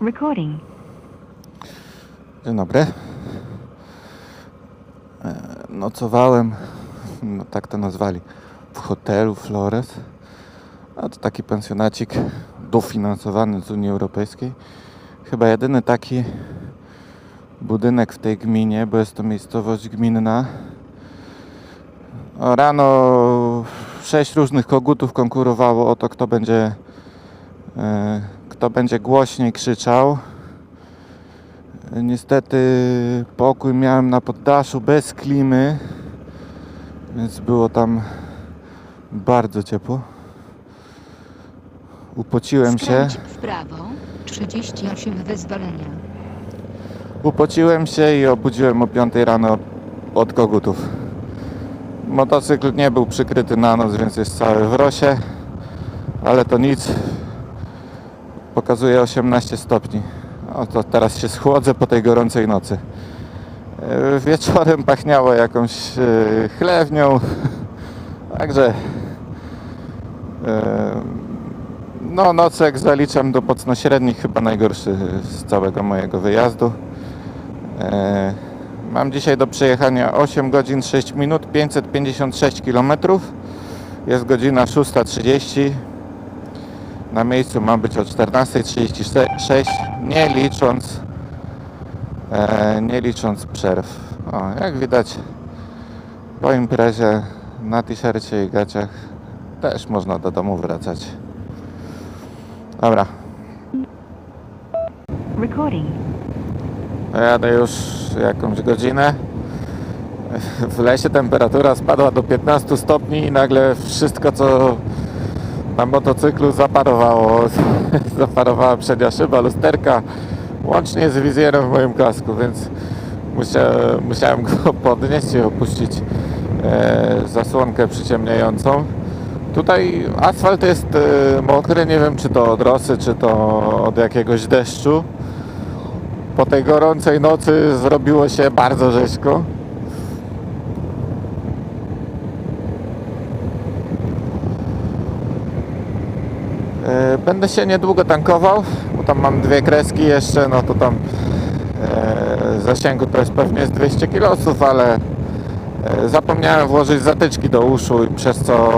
Recording. Dzień dobry. E, Nocowałem, no tak to nazwali, w hotelu Flores. A to taki pensjonacik dofinansowany z Unii Europejskiej. Chyba jedyny taki budynek w tej gminie, bo jest to miejscowość gminna. O, Rano sześć różnych kogutów konkurowało o to, kto będzie, e, kto będzie głośniej krzyczał. Niestety pokój miałem na poddaszu bez klimy, więc było tam bardzo ciepło. Upociłem się, Skręć w prawo, 38 wyzwolenia. upociłem się i obudziłem o 5 rano od, od kogutów. Motocykl nie był przykryty na noc, więc jest cały w rosie, ale to nic. Pokazuje 18 stopni. O, to teraz się schłodzę po tej gorącej nocy. E, Wieczorem pachniało jakąś e, chlewnią, także e, no nocek zaliczam do mocno-średnich, chyba najgorszy z całego mojego wyjazdu. Mam dzisiaj do przejechania 8 godzin 6 minut, 556 km. Jest godzina 6.30. Na miejscu mam być o 14.36, nie licząc e, nie licząc przerw. O, jak widać po imprezie na t-shircie i gaciach też można do domu wracać. Dobra, Recording. jadę już jakąś godzinę. W lesie temperatura spadła do 15 stopni i nagle wszystko co na motocyklu zaparowało. Zaparowała przednia szyba, lusterka, łącznie z wizjerem w moim kasku, więc musiałem, go podnieść i opuścić e, zasłonkę przyciemniającą. Tutaj asfalt jest e, mokry, nie wiem czy to od rosy, czy to od jakiegoś deszczu. Po tej gorącej nocy zrobiło się bardzo rzeźko. E, Będę się niedługo tankował, bo tam mam dwie kreski jeszcze, no to tam e, zasięgu to jest pewnie z 200 km, ale e, zapomniałem włożyć zatyczki do uszu i przez co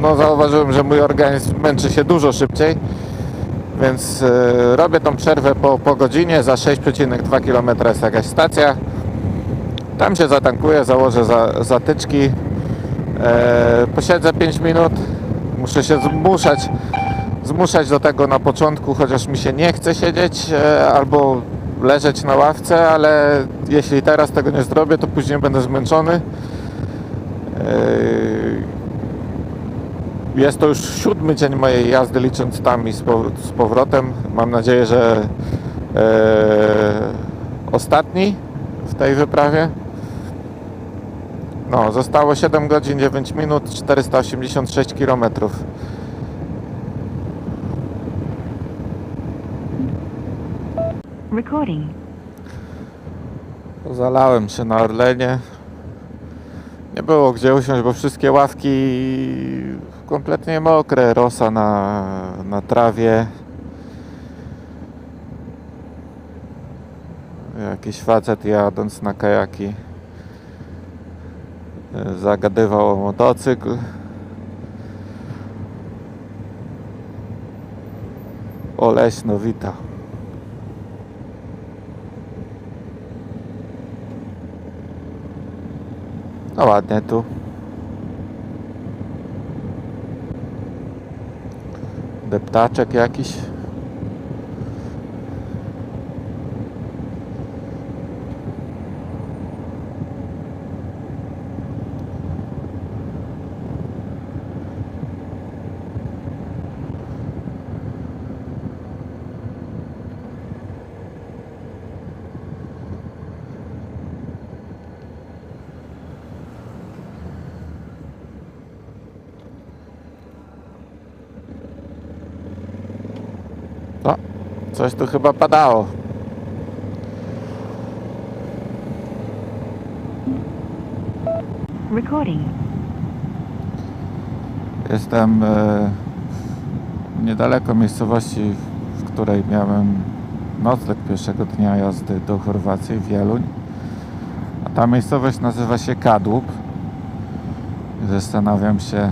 no, zauważyłem, że mój organizm męczy się dużo szybciej. Więc e, robię tą przerwę po, po godzinie, za 6,2 km jest jakaś stacja. Tam się zatankuję, założę za, zatyczki, e, posiedzę 5 minut. Muszę się zmuszać, zmuszać do tego na początku, chociaż mi się nie chce siedzieć e, albo leżeć na ławce, ale jeśli teraz tego nie zrobię, to później będę zmęczony. E, jest to już siódmy dzień mojej jazdy, licząc tam i z, pow- z powrotem. Mam nadzieję, że e, ostatni w tej wyprawie. No, zostało 7 godzin 9 minut, 486 km. Recording. Zalałem się na Orlenie. Nie było gdzie usiąść, bo wszystkie ławki kompletnie mokre, rosa na, na trawie. Jakiś facet jadąc na kajaki zagadywał o motocykl. Oleśnowita. No ładnie tu. Deptaczek jakiś. No, coś tu chyba padało. Recording. Jestem e, niedaleko miejscowości, w której miałem nocleg pierwszego dnia jazdy do Chorwacji, Wieluń. A ta miejscowość nazywa się Kadłub. Zastanawiam się,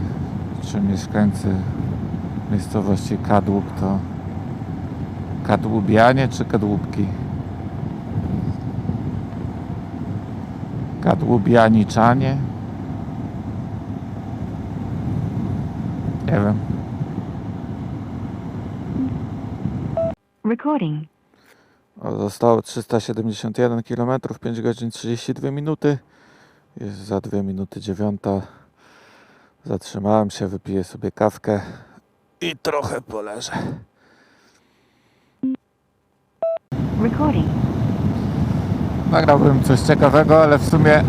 czy mieszkańcy miejscowości Kadłub to Kadłubianie czy Kadłubki? Kadłubianiczanie? Nie wiem. Recording. O, Zostało 371 km, 5 godzin 32 minuty. Jest za 2 minuty 9. Zatrzymałem się, wypiję sobie kawkę i trochę poleżę. Recording. Nagrałbym coś ciekawego, ale w sumie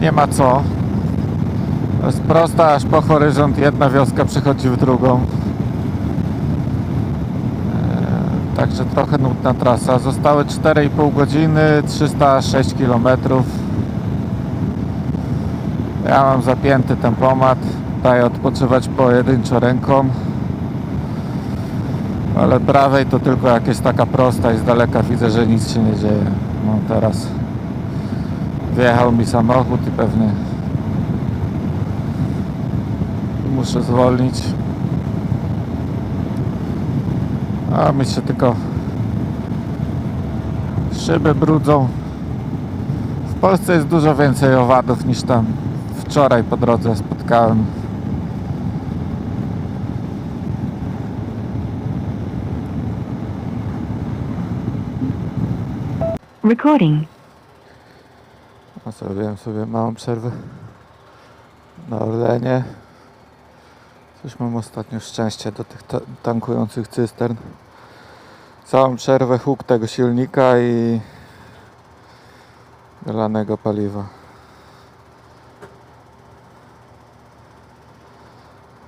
nie ma co. To jest prosta, aż po horyzont jedna wioska przechodzi w drugą. Eee, Także trochę nudna trasa. Zostały 4,5 godziny, 306 km. Ja mam zapięty tempomat. Daję odpoczywać pojedynczo ręką. Ale prawej to tylko jak jest taka prosta i z daleka widzę, że nic się nie dzieje. No teraz wjechał mi samochód i pewnie muszę zwolnić. A mi się tylko szyby brudzą. W Polsce jest dużo więcej owadów niż tam wczoraj po drodze spotkałem. Recording. A zrobiłem sobie małą przerwę na Orlenie. Coś mam ostatnio szczęście do tych ta- tankujących cystern. Całą przerwę huk tego silnika i lanego paliwa.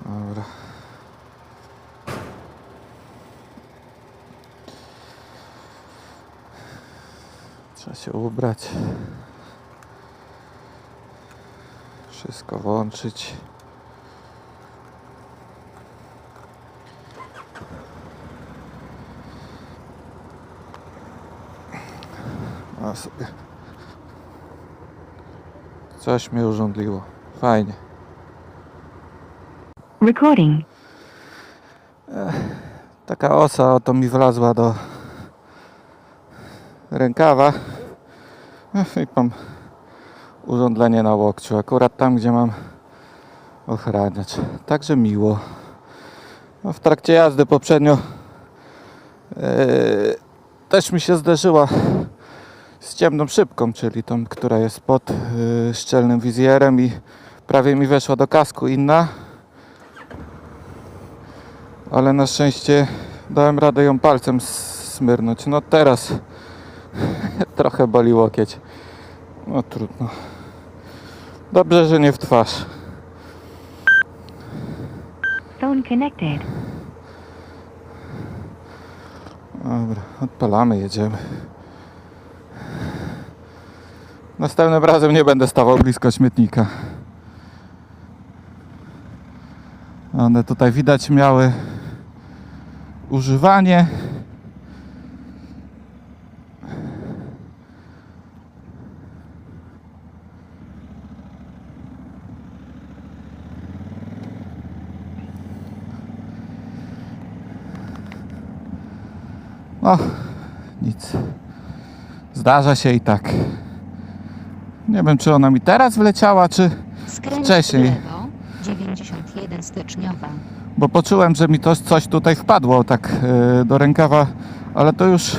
Dobra. Trzeba się ubrać. Wszystko włączyć. A sobie. Coś mnie urządliło. Fajnie. Recording. Taka osa oto mi wlazła do rękawa. I mam urządzenie na łokciu. Akurat tam, gdzie mam ochraniacz. Także miło. No, w trakcie jazdy poprzednio e, też mi się zderzyła z ciemną szybką, czyli tą, która jest pod e, szczelnym wizjerem i prawie mi weszła do kasku inna. Ale na szczęście dałem radę ją palcem smyrnąć. No teraz trochę boli łokieć. No trudno. Dobrze, że nie w twarz. Phone connected. Dobra, odpalamy, jedziemy. Następnym razem nie będę stawał blisko śmietnika. One tutaj widać miały używanie. No, nic. Zdarza się i tak. Nie wiem, czy ona mi teraz wleciała, czy. Skręć Wcześniej. lewo. 91 styczniowa. Bo poczułem, że mi to coś tutaj wpadło tak yy, do rękawa, ale to już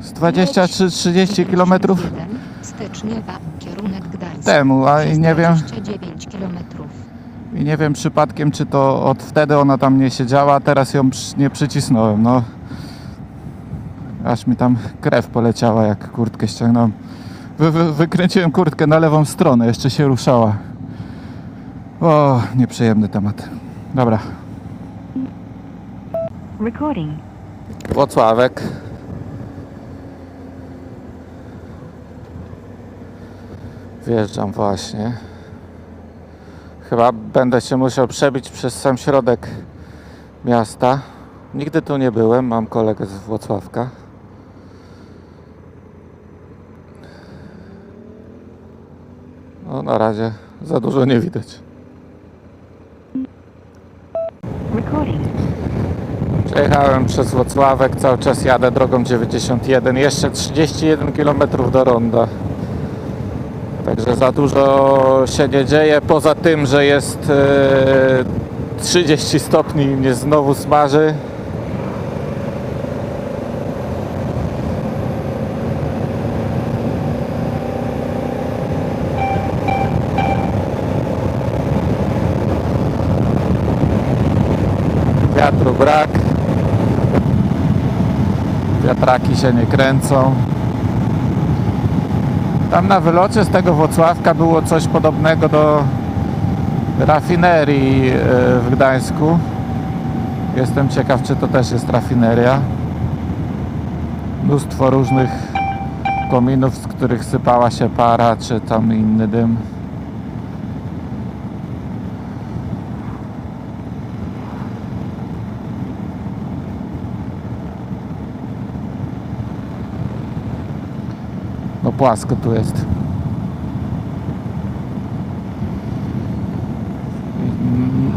z 20 czy 30 kilometrów 91 Styczniowa. Kierunek Gdańsk. temu, a i nie wiem, 29 kilometrów. i nie wiem przypadkiem, czy to od wtedy ona tam nie siedziała, a teraz ją nie przycisnąłem. No, aż mi tam krew poleciała, jak kurtkę ściągnąłem. Wy, wy, wykręciłem kurtkę na lewą stronę, jeszcze się ruszała. O, nieprzyjemny temat. Dobra, Recording. Włocławek. Wjeżdżam właśnie. Chyba będę się musiał przebić przez sam środek miasta. Nigdy tu nie byłem, mam kolegę z Włocławka. No na razie za dużo nie widać. Przejechałem przez Włocławek, cały czas jadę drogą 91, jeszcze 31 km do ronda. Także za dużo się nie dzieje, poza tym, że jest e, 30 stopni i mnie znowu smaży. Brak. Wiatraki się nie kręcą. Tam na wylocie z tego Włocławka było coś podobnego do rafinerii e, w Gdańsku. Jestem ciekaw, czy to też jest rafineria. Mnóstwo różnych kominów, z których sypała się para, czy tam inny dym. Płasko tu jest.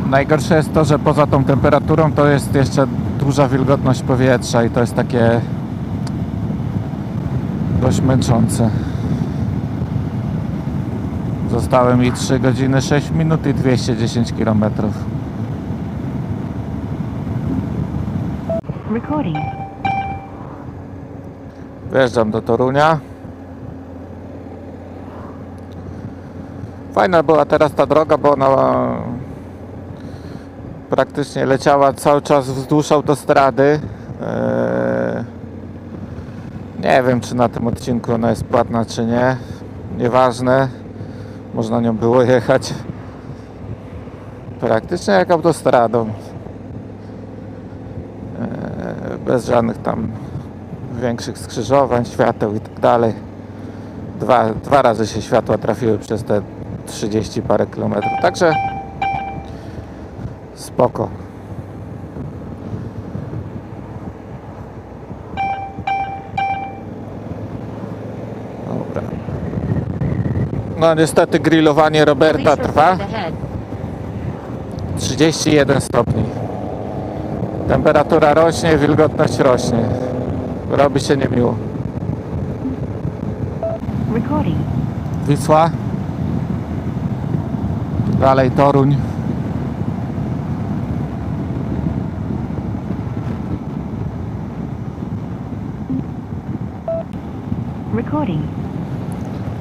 Najgorsze jest to, że poza tą temperaturą to jest jeszcze duża wilgotność powietrza i to jest takie dość męczące. Zostały mi 3 godziny 6 minut i 210 km. Recording. Wjeżdżam do Torunia. Fajna była teraz ta droga, bo ona praktycznie leciała cały czas wzdłuż autostrady. Eee, Nie wiem, czy na tym odcinku ona jest płatna, czy nie. Nieważne. Można nią było jechać praktycznie jak autostradą. Eee, Bez żadnych tam większych skrzyżowań, świateł i tak dalej. Dwa, dwa razy się światła trafiły przez te 30 parę kilometrów. Także spoko. Dobra. No niestety grillowanie Roberta trwa 31 stopni. Temperatura rośnie, wilgotność rośnie. Robi się niemiło. Recording. Wisła. Dalej Toruń. Recording.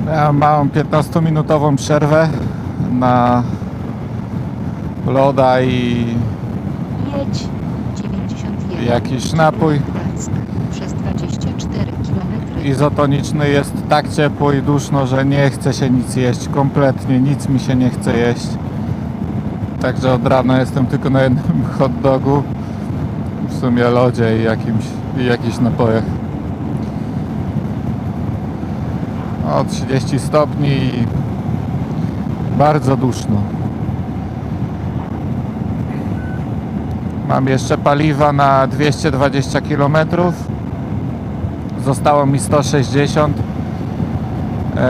Ja mam 15-minutową przerwę na loda i Jedź 91. Jakiś napój. Gdańsk, Przez 24 km. Izotoniczny jest tak ciepło i duszno, że nie chce się nic jeść. Kompletnie nic mi się nie chce jeść. Także od rana jestem tylko na jednym hot dogu, w sumie lodzie i jakimś, i jakichś napojach. O 30 stopni i bardzo duszno. Mam jeszcze paliwa na 220 km. Zostało mi 160. Eee,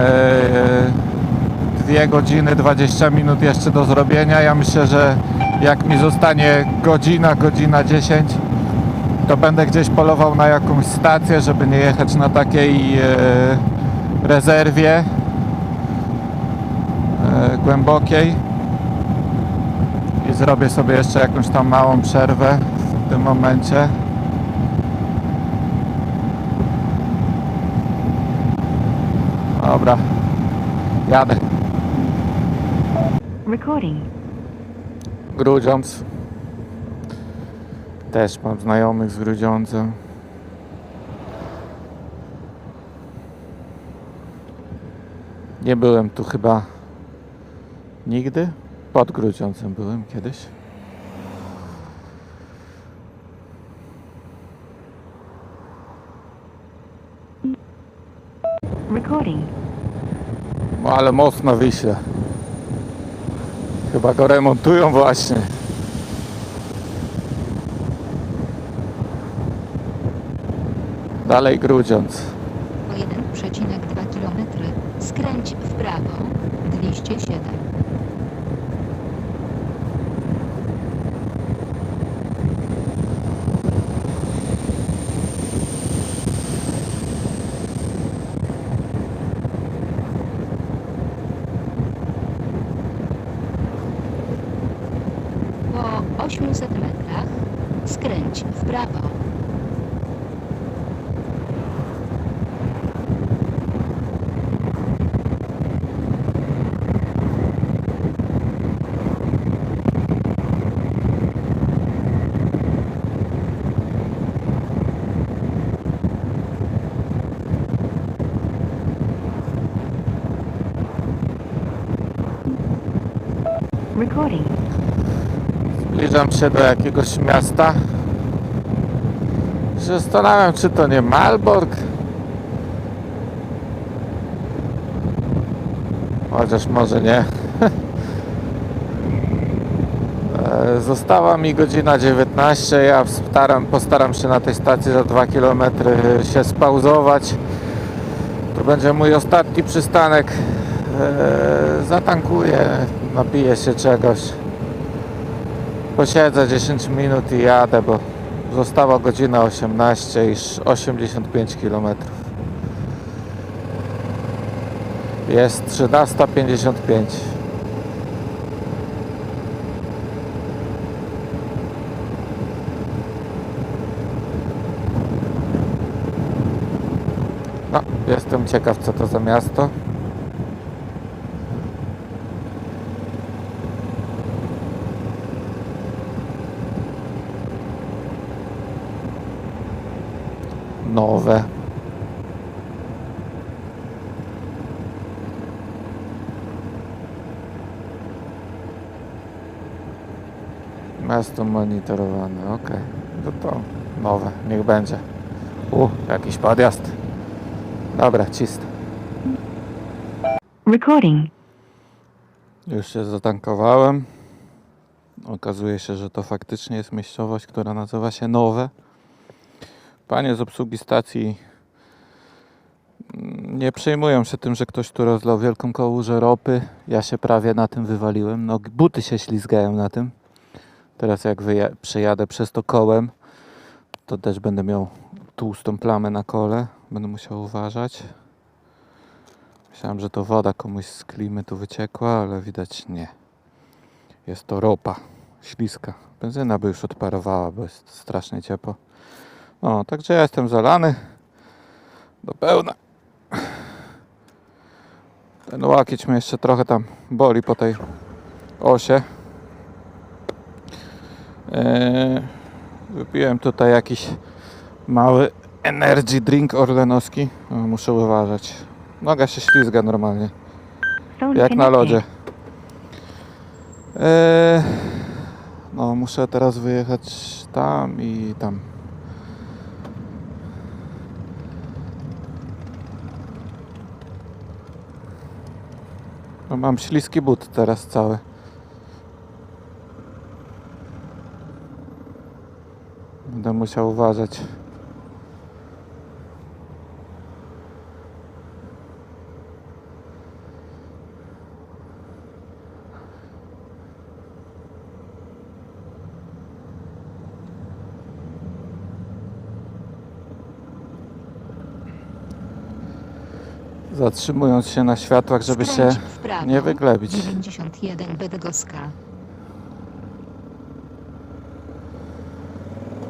2 godziny 20 minut jeszcze do zrobienia. Ja myślę, że jak mi zostanie godzina, godzina 10, to będę gdzieś polował na jakąś stację, żeby nie jechać na takiej e, rezerwie e, głębokiej. I zrobię sobie jeszcze jakąś tam małą przerwę w tym momencie. Dobra, jadę. Recording. Grudziądz. Też mam znajomych z Grudziądza. Nie byłem tu chyba nigdy. Pod Grudziądzem byłem kiedyś. ale mocno na Chyba go remontują właśnie. Dalej Grudziądz. 1,2 km skręć w prawo 207. Po 800 metrach skręć w prawo. Recording. Zbliżam się do jakiegoś miasta. Się Zastanawiam, czy to nie Malbork. Chociaż może nie. E, Została mi godzina 19. Ja staram, postaram się na tej stacji za 2 km się spauzować. To będzie mój ostatni przystanek. E, Zatankuję, napiję się czegoś. Posiedzę 10 minut i jadę, bo została godzina 18 i 85 km. Jest 13.55. No, jestem ciekaw co to za miasto. Nowe. Miasto monitorowane, ok. No to nowe, niech będzie. U, jakiś podjazd. Dobra, czysto. Recording. Już się zatankowałem. Okazuje się, że to faktycznie jest miejscowość, która nazywa się Nowe. Panie z obsługi stacji mm, nie przejmują się tym, że ktoś tu rozlał wielką kałużę ropy. Ja się prawie na tym wywaliłem. No, buty się ślizgają na tym. Teraz jak przejadę przez to kołem, to też będę miał tłustą plamę na kole. Będę musiał uważać. Myślałem, że to woda komuś z klimy tu wyciekła, ale widać nie. Jest to ropa, śliska. Benzyna by już odparowała, bo jest strasznie ciepło. No, także ja jestem zalany do pełna. Ten łakieć mnie jeszcze trochę tam boli po tej osie. Eee, wypiłem tutaj jakiś mały energy drink orlenowski. O, Muszę uważać. Noga się ślizga normalnie, jak na lodzie. Eee, no, muszę teraz wyjechać tam i tam. Mam śliski but teraz cały. Będę musiał uważać. Zatrzymując się na światłach, żeby się Skręć w prawo. nie wyglebić. 91 Bydgoska.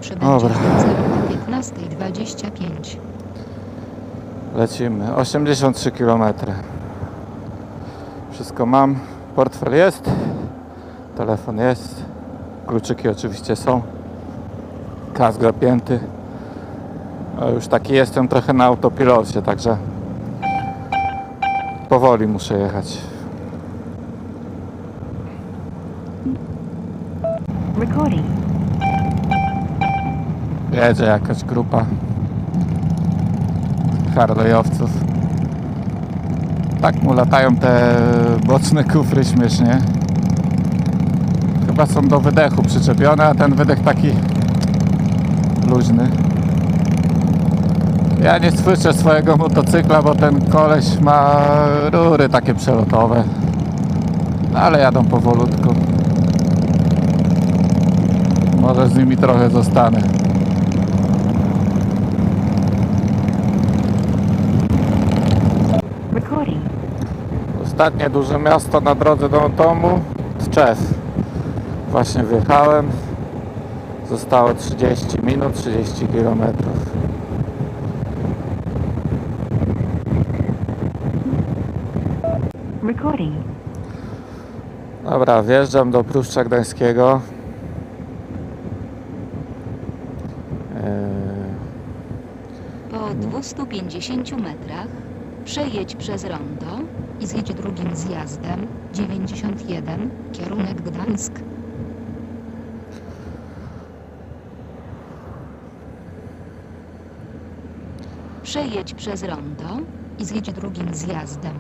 Przybędziesz Dobra. do celu o 15.25. Lecimy. 83 km. Wszystko mam. Portfel jest. Telefon jest. Kluczyki oczywiście są. Kask zapięty. A już taki jestem trochę na autopilocie, także powoli muszę jechać. Recording. Jedzie jakaś grupa Harley'owców. Tak mu latają te boczne kufry śmiesznie. Chyba są do wydechu przyczepione, a ten wydech taki luźny. Ja nie słyszę swojego motocykla, bo ten koleś ma rury takie przelotowe. No, ale jadą powolutku. Może z nimi trochę zostanę. Ostatnie duże miasto na drodze do domu Tczew. Właśnie wjechałem. Zostało 30 minut, 30 kilometrów. Recording. Dobra, wjeżdżam do Pruszcza Gdańskiego. Eee, Po 250 metrach przejedź przez rondo i zjedź drugim zjazdem 91 kierunek Gdańsk. Przejedź przez rondo i zjedź drugim zjazdem.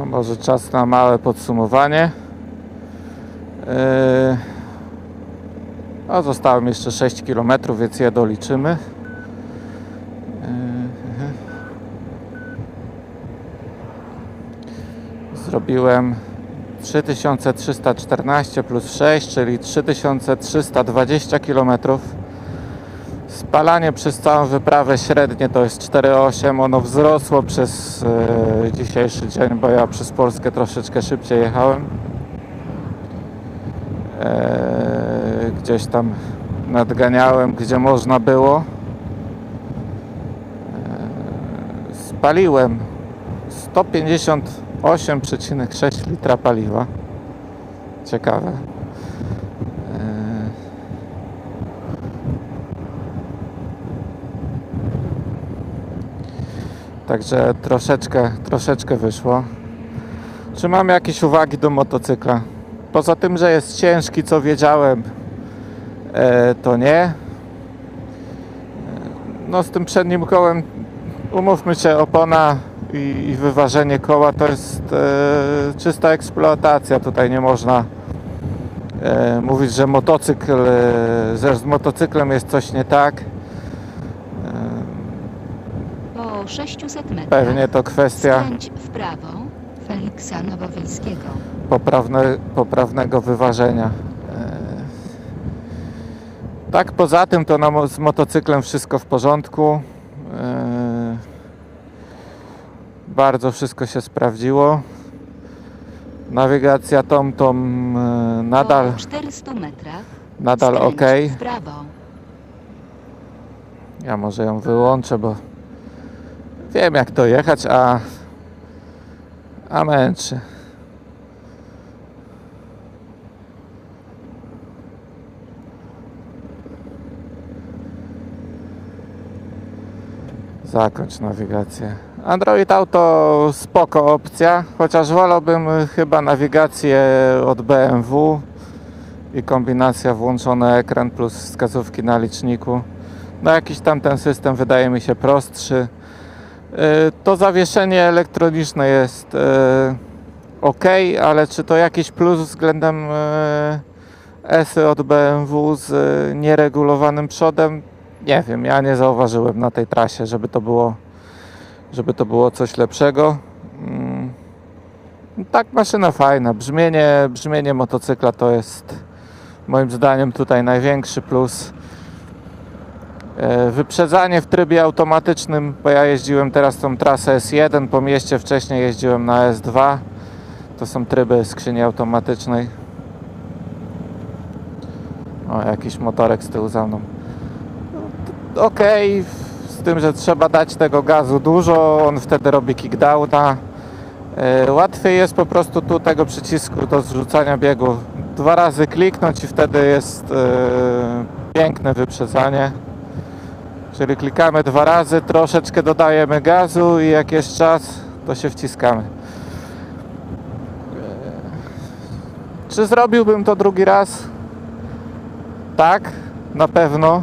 No, może czas na małe podsumowanie. Yy, No, zostało mi jeszcze 6 km, więc je doliczymy. Yy, Zrobiłem 3314 plus 6, czyli 3320 km. Spalanie przez całą wyprawę średnie to jest 4,8. Ono wzrosło przez e, dzisiejszy dzień, bo ja przez Polskę troszeczkę szybciej jechałem. E, gdzieś tam nadganiałem, gdzie można było. E, spaliłem 158,6 litra paliwa. Ciekawe. Także troszeczkę, troszeczkę wyszło. Czy mam jakieś uwagi do motocykla? Poza tym, że jest ciężki, co wiedziałem, e, to nie. E, No z tym przednim kołem, umówmy się, opona i, i wyważenie koła to jest e, czysta eksploatacja. Tutaj nie można mówić, że motocykl, że z motocyklem jest coś nie tak. Po 600 metrach Pewnie to kwestia skręć w prawo Feliksa Nowowiejskiego. poprawne, poprawnego wyważenia. E, Tak, poza tym to na, mo- z motocyklem wszystko w porządku. E, Bardzo wszystko się sprawdziło. Nawigacja TomTom e, nadal, Po 400 metrach nadal skręć ok. w prawo. Ja może ją wyłączę, bo wiem jak to jechać, a, a męczy. Zakończ nawigację. Android Auto spoko opcja, chociaż wolałbym chyba nawigację od BMW i kombinacja włączony ekran plus wskazówki na liczniku. No jakiś tam ten system wydaje mi się prostszy. Yy, To zawieszenie elektroniczne jest ok, ale czy to jakiś plus względem S od BMW z yy, nieregulowanym przodem? Nie wiem, ja nie zauważyłem na tej trasie, żeby to było, żeby to było coś lepszego. Mm. Tak, maszyna fajna. Brzmienie, brzmienie motocykla to jest moim zdaniem tutaj największy plus. E, Wyprzedzanie w trybie automatycznym, bo ja jeździłem teraz tą trasę S1 po mieście, wcześniej jeździłem na S2. To są tryby skrzyni automatycznej. O, jakiś motorek z tyłu za mną. No, Okej, z tym, że trzeba dać tego gazu dużo, on wtedy robi kickdowna. E, Łatwiej jest po prostu tu tego przycisku do zrzucania biegu dwa razy kliknąć i wtedy jest e, piękne wyprzedzanie. Czyli klikamy dwa razy, troszeczkę dodajemy gazu i jak jest czas, to się wciskamy. Czy zrobiłbym to drugi raz? Tak, na pewno.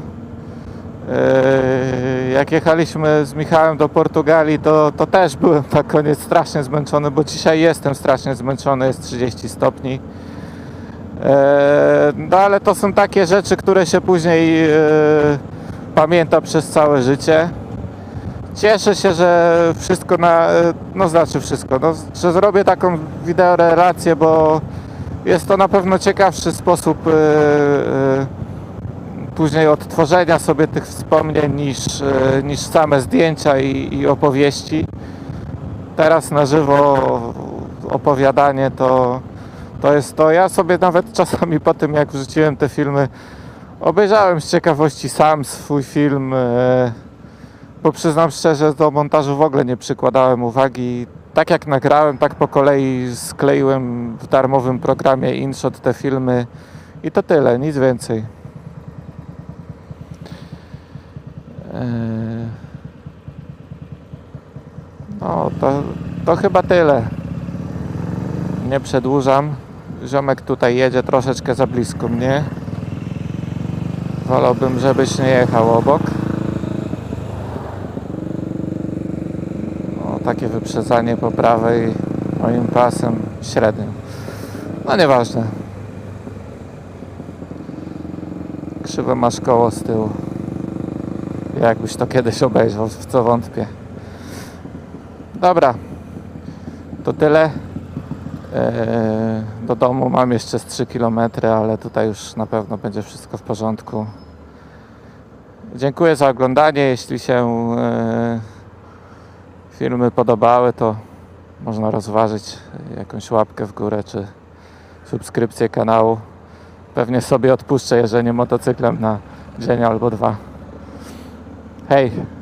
Yy, Jak jechaliśmy z Michałem do Portugalii, to, to też byłem na koniec strasznie zmęczony, bo dzisiaj jestem strasznie zmęczony, jest 30 stopni. Yy, No ale to są takie rzeczy, które się później yy, pamięta przez całe życie. Cieszę się, że wszystko na, no znaczy wszystko, no, że zrobię taką wideorelację, bo jest to na pewno ciekawszy sposób yy, yy, później odtworzenia sobie tych wspomnień niż, yy, niż same zdjęcia i, i opowieści. Teraz na żywo opowiadanie to, to jest to. Ja sobie nawet czasami po tym jak wrzuciłem te filmy obejrzałem z ciekawości sam swój film. Yy, bo przyznam szczerze, do montażu w ogóle nie przykładałem uwagi. Tak jak nagrałem, tak po kolei skleiłem w darmowym programie InShot te filmy i to tyle, nic więcej. Eee, No, to, to chyba tyle. Nie przedłużam. Ziomek tutaj jedzie troszeczkę za blisko mnie. Wolałbym, żebyś nie jechał obok. O, takie wyprzedzanie po prawej moim pasem średnim. No nieważne. Krzywe masz koło z tyłu. Jakbyś to kiedyś obejrzał, w co wątpię. Dobra. To tyle. Eee, Do domu mam jeszcze z 3 km, ale tutaj już na pewno będzie wszystko w porządku. Dziękuję za oglądanie. Jeśli się e, filmy podobały, to można rozważyć jakąś łapkę w górę czy subskrypcję kanału. Pewnie sobie odpuszczę jeżdżenie motocyklem na dzień albo dwa. Hej!